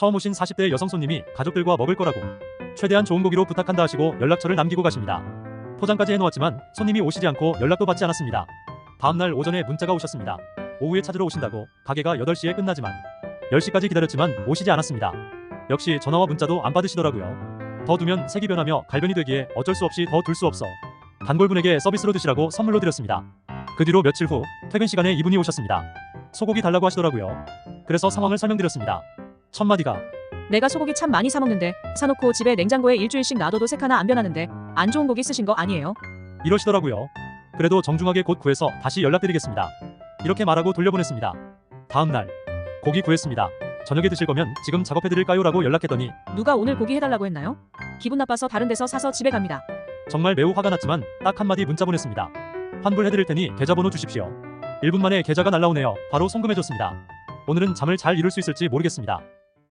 처음 오신 40대 여성 손님이 가족들과 먹을 거라고 최대한 좋은 고기로 부탁한다 하시고 연락처를 남기고 가십니다. 포장까지 해놓았지만 손님이 오시지 않고 연락도 받지 않았습니다. 다음날 오전에 문자가 오셨습니다. 오후에 찾으러 오신다고 가게가 8시에 끝나지만 10시까지 기다렸지만 오시지 않았습니다. 역시 전화와 문자도 안 받으시더라고요. 더 두면 색이 변하며 갈변이 되기에 어쩔 수 없이 더 둘 수 없어 단골분에게 서비스로 드시라고 선물로 드렸습니다. 그 뒤로 며칠 후 퇴근 시간에 이분이 오셨습니다. 소고기 달라고 하시더라고요. 그래서 상황을 설명드렸습니다. 첫 마디가 내가 소고기 참 많이 사 먹는데 사놓고 집에 냉장고에 일주일씩 놔둬도 색 하나 안 변하는데 안 좋은 고기 쓰신 거 아니에요? 이러시더라고요. 그래도 정중하게 곧 구해서 다시 연락드리겠습니다. 이렇게 말하고 돌려보냈습니다. 다음 날 고기 구했습니다. 저녁에 드실 거면 지금 작업해드릴까요? 라고 연락했더니 누가 오늘 고기 해달라고 했나요? 기분 나빠서 다른 데서 사서 집에 갑니다. 정말 매우 화가 났지만 딱 한마디 문자 보냈습니다. 환불해드릴 테니 계좌번호 주십시오. 1분 만에 계좌가 날라오네요. 바로 송금해줬습니다. 오늘은 잠을 잘 이룰 수 있을지 모르겠습니다.